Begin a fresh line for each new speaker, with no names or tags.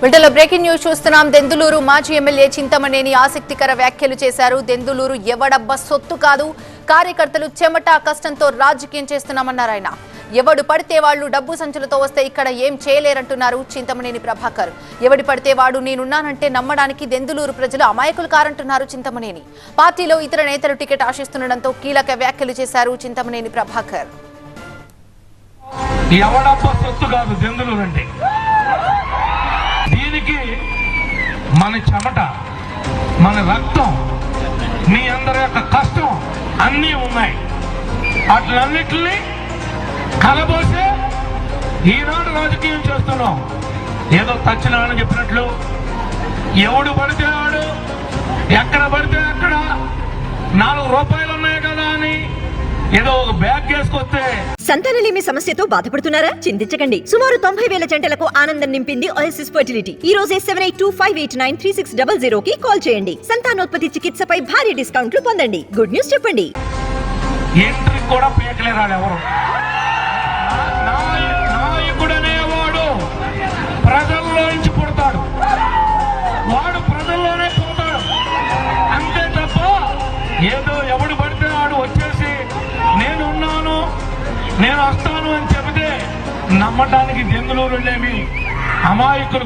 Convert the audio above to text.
విడుదల breaking news చూస్తున్నాం. దెందులూరు మాజీ ఎమ్మెల్యే చింతమనేని ఆసక్తికర వ్యాఖ్యలు చేశారు. దెందులూరు ఎవడబ్బ సొత్తు కాదు. కార్యకర్తలు చెమట కష్టంతో రాజకీయం చేస్తున్నామన్నారు ఆయన. ఎవడు పడితే వాళ్ళు డబ్బు సంచులతో వస్తే ఇక్కడ ఏం చేయలేరంటున్నారు చింతమనేని ప్రభాకర్. ఎవడి పడితే వాడు నేనున్నానంటే నమ్మడానికి దెందులూరు ప్రజలు అమాయకులు కారంటున్నారు చింతమనేని. పార్టీలో ఇతర నేతలు టికెట్ ఆశిస్తుండటంతో కీలక వ్యాఖ్యలు చేశారు చింతమనేని ప్రభాకర్.
ఎవడబ్బ సొత్తు కాదు దెందులూరు అంటే. మన చెమట మన రక్తం మీ అందరి యొక్క కష్టం అన్నీ ఉన్నాయి. అట్లన్నిటిని కలబోసే ఈనాడు రాజకీయం చేస్తున్నాం. ఏదో తచ్చినాడని చెప్పినట్లు ఎవడు పడితే వాడు ఎక్కడ పడితే అక్కడ. నాలుగు రూపాయలు ఉన్నాయి కదా అని ఏదో ఒక బ్యాగ్ వేసుకొస్తే
సంతానలేమి సమస్యతో బాధపడుతున్నారా? చింతించకండి. సుమారు తొంభై వేల జంటలకు ఆనందం నింపింది ఓఎస్ఎస్ ఫర్టిలిటీ ఈ రోజే seven eight two five eight nine three six double zero కి కాల్ చేయండి. సంతానోత్పత్తి చికిత్సపై భారీ డిస్కౌంట్లు పొందండి. గుడ్ న్యూస్ చెప్పండి.
ఎంట్రీ కూడా పీకలేరాడు ఎవరు? నేను వస్తాను అని చెబితే నమ్మటానికి బెంగళూరు లేమి అమాయకులు